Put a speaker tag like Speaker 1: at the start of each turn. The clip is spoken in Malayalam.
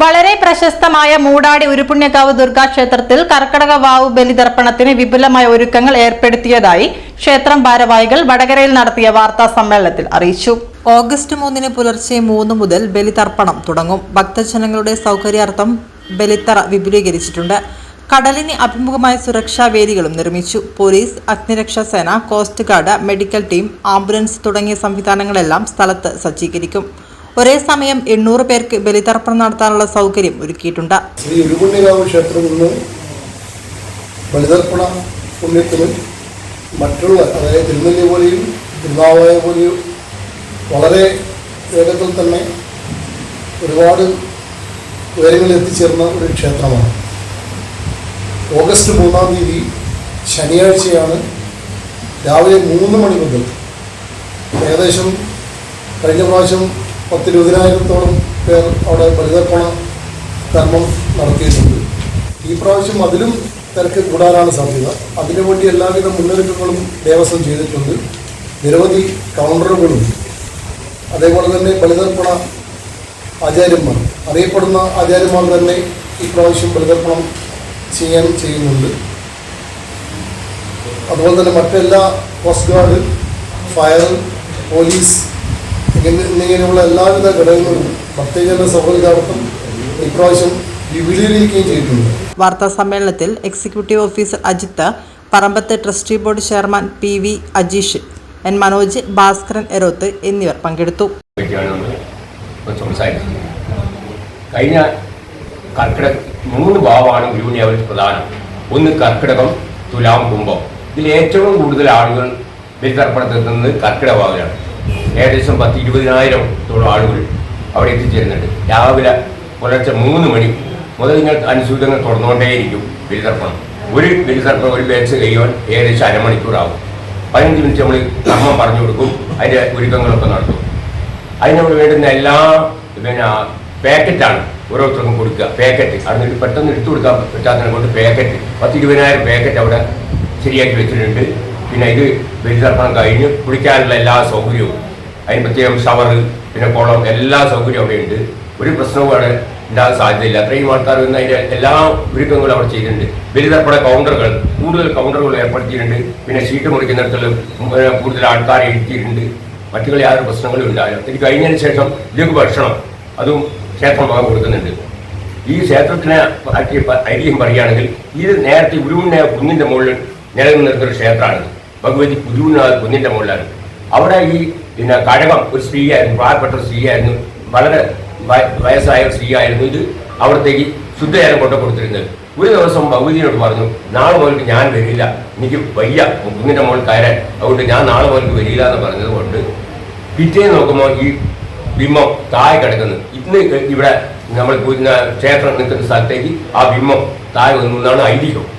Speaker 1: വളരെ പ്രശസ്തമായ മൂടാടി ഉരുപുണ്യകാവ് ദുർഗാക്ഷേത്രത്തിൽ കർക്കടക വാവു ബലിതർപ്പണത്തിന് വിപുലമായ ഒരുക്കങ്ങൾ ഏർപ്പെടുത്തിയതായി ക്ഷേത്രം ഭാരവാഹികൾ വടകരയിൽ നടത്തിയ വാർത്താ സമ്മേളനത്തിൽ അറിയിച്ചു.
Speaker 2: ഓഗസ്റ്റ് മൂന്നിന് പുലർച്ചെ മൂന്ന് മുതൽ ബലിതർപ്പണം തുടങ്ങും. ഭക്തജനങ്ങളുടെ സൗകര്യാർത്ഥം ബലിത്തറ വിപുലീകരിച്ചിട്ടുണ്ട്. കടലിന് അഭിമുഖമായ സുരക്ഷാ വേദികളും നിർമ്മിച്ചു. പോലീസ് അഗ്നിരക്ഷാ സേന coast guard medical team ambulance തുടങ്ങിയ സംവിധാനങ്ങളെല്ലാം സ്ഥലത്ത് സജ്ജീകരിക്കും. ഒരേ സമയം എണ്ണൂറ് പേർക്ക് ബലിതർപ്പണം നടത്താനുള്ള സൗകര്യം ഒരുക്കിയിട്ടുണ്ട്.
Speaker 3: ശ്രീ ഉരുപുണ്യകാവ് ക്ഷേത്രത്തിൽ നിന്ന് ബലിതർപ്പണ പുണ്യത്തിനും മറ്റുള്ള അതായത് തിരുനെല്ലി പോലെയും തിരുനാവായ പോലെയും വളരെ വേഗത്തിൽ തന്നെ ഒരുപാട് ഉയരങ്ങളിൽ എത്തിച്ചേർന്ന ഒരു ക്ഷേത്രമാണ്. ഓഗസ്റ്റ് മൂന്നാം തീയതി ശനിയാഴ്ചയാണ് രാവിലെ മൂന്ന് മണി മുതൽ ഏകദേശം കഴിഞ്ഞ പ്രാവശ്യം പത്തിരുപതിനായിരത്തോളം പേർ അവിടെ ബലിതർപ്പണ കർമ്മം നടത്തിയിട്ടുണ്ട്. ഈ പ്രാവശ്യം അതിലും തിരക്ക് കൂടാനാണ് സാധ്യത. അതിനുവേണ്ടി എല്ലാവിധ മുന്നൊരുക്കങ്ങളും ദേവസ്വം ചെയ്തിട്ടുണ്ട്. നിരവധി കൗണ്ടറുകളും അതേപോലെ തന്നെ ബലിതർപ്പണ ആചാര്യന്മാർ. അറിയപ്പെടുന്ന ആചാര്യന്മാർ തന്നെ ഈ പ്രാവശ്യം ബലിതർപ്പണം ചെയ്യാൻ ചെയ്യുന്നുണ്ട്. അതുപോലെ തന്നെ മറ്റെല്ലാ കോസ്റ്റ് ഗാർഡ് ഫയർ പോലീസ് എന്നിങ്ങനെയുള്ള എല്ലാവിധ ഘടകങ്ങളും ഭക്തജന സൗഹൃദാർത്ഥം ഇപ്രാവശ്യം വിപുലീകരിക്കുകയും ചെയ്തിട്ടുണ്ട്.
Speaker 2: വാർത്താ സമ്മേളനത്തിൽ executive officer Ajith Parambath trustee board chairman P V Ajeesh N Manoj Bhaskaran Eroth എന്നിവർ പങ്കെടുത്തു.
Speaker 4: കഴിഞ്ഞ കർക്കിടക മൂന്ന് ഭാവമാണ് ഗുരുവിനെ അവർ പ്രധാനം. ഒന്ന് കർക്കിടകം തുലാം കുംഭം. ഇതിൽ ഏറ്റവും കൂടുതൽ ആളുകൾ ബലിതർപ്പണത്തിൽ നിന്ന് കർക്കിടക ഭാവിലാണ് ഏകദേശം പത്ത് ഇരുപതിനായിരത്തോളം ആളുകൾ അവിടെ എത്തിച്ചേരുന്നുണ്ട്. രാവിലെ പുലർച്ചെ മൂന്ന് മണി മുതൽ നിങ്ങൾ അനുസൂചനങ്ങൾ തുറന്നുകൊണ്ടേയിരിക്കും ബലിതർപ്പണം. ഒരു ബലിതർപ്പണം ഒരു ബാച്ച് കഴിയുവാൻ ഏകദേശം അരമണിക്കൂറാവും പതിനഞ്ച് മിനിറ്റ് നമ്മൾ കർമ്മം പറഞ്ഞു കൊടുക്കും അതിന്റെ ഒരുക്കങ്ങളൊക്കെ നടത്തും. അതിനോട് വേണ്ടുന്ന എല്ലാ പിന്നെ പാക്കറ്റാണ് ഓരോരുത്തർക്കും കൊടുക്കുക. പാക്കറ്റ്. അതിന് പെട്ടെന്ന് എടുത്തു കൊടുക്കാൻ പറ്റാത്തതിനെ കൊണ്ട് പാക്കറ്റ്. പത്ത് ഇരുപതിനായിരം പാക്കറ്റ് അവിടെ ശരിയാക്കി വെച്ചിട്ടുണ്ട്. പിന്നെ ഇത് ബലിതർപ്പണം കഴിഞ്ഞ് കുളിക്കാനുള്ള എല്ലാ സൗകര്യവും. അതിന് പ്രത്യേകം ഷവർ പിന്നെ കുളം എല്ലാ സൗകര്യവും അവിടെ ഉണ്ട് ഒരു പ്രശ്നവും അവിടെ ഉണ്ടാകാൻ സാധ്യതയില്ല. അത്രയും ആൾക്കാർ വന്ന് അതിന്റെ എല്ലാ ഒരുക്കങ്ങളും അവിടെ ചെയ്തിട്ടുണ്ട്. ബലിതർപ്പണ കൗണ്ടറുകൾ കൂടുതൽ കൗണ്ടറുകൾ ഏർപ്പെടുത്തിയിട്ടുണ്ട്. പിന്നെ ഷീറ്റ് മുറിക്കുന്നിടത്തോളം കൂടുതൽ ആൾക്കാരെ ഇരുത്തിയിട്ടുണ്ട്. മറ്റുള്ള യാതൊരു പ്രശ്നങ്ങളും ഉണ്ടായാലും ഇത് കഴിഞ്ഞതിന് ശേഷം ലഘു ഭക്ഷണം അതും ക്ഷേത്രം വാങ്ങി കൊടുക്കുന്നുണ്ട്. ഈ ക്ഷേത്രത്തിനെ ഐതിഹ്യം പറയുകയാണെങ്കിൽ ഇത് നേരത്തെ ഉരുവിന്റെ കുന്നിന്റെ മുകളിൽ നിലനിന്നിരുന്നൊരു ക്ഷേത്രമാണ്. ഭഗവതി ഗുരുവിനാഥ് കുന്നിന്റെ മുകളിലാണ്. അവിടെ ഈ പിന്നെ കഴകം ഒരു സ്ത്രീയായിരുന്നു പ്രായപ്പെട്ട ഒരു സ്ത്രീയായിരുന്നു വളരെ വയ- വയസ്സായ ഒരു സ്ത്രീയായിരുന്നു ഇത് അവിടത്തേക്ക് ശുദ്ധജലം കൊണ്ടു കൊടുത്തിരുന്നത്. ഒരു ദിവസം ഭഗവതിയോട് പറഞ്ഞു നാളെ മുതൽക്ക് ഞാൻ വരില്ല എനിക്ക് വയ്യ കുന്നിന്റെ മുകളിൽ കയറാൻ. അതുകൊണ്ട് ഞാൻ നാളെ മുതൽക്ക് വരില്ല എന്ന് പറഞ്ഞത് കൊണ്ട് പിറ്റേ നോക്കുമ്പോൾ ഈ ബിംബം താഴെ കിടക്കുന്നു. ഇന്ന് ഇവിടെ നമ്മൾ ക്ഷേത്രം നിൽക്കുന്ന സ്ഥലത്തേക്ക് ആ ബിംബം താഴെ വന്നു എന്നാണ് ഐതിഹ്യം.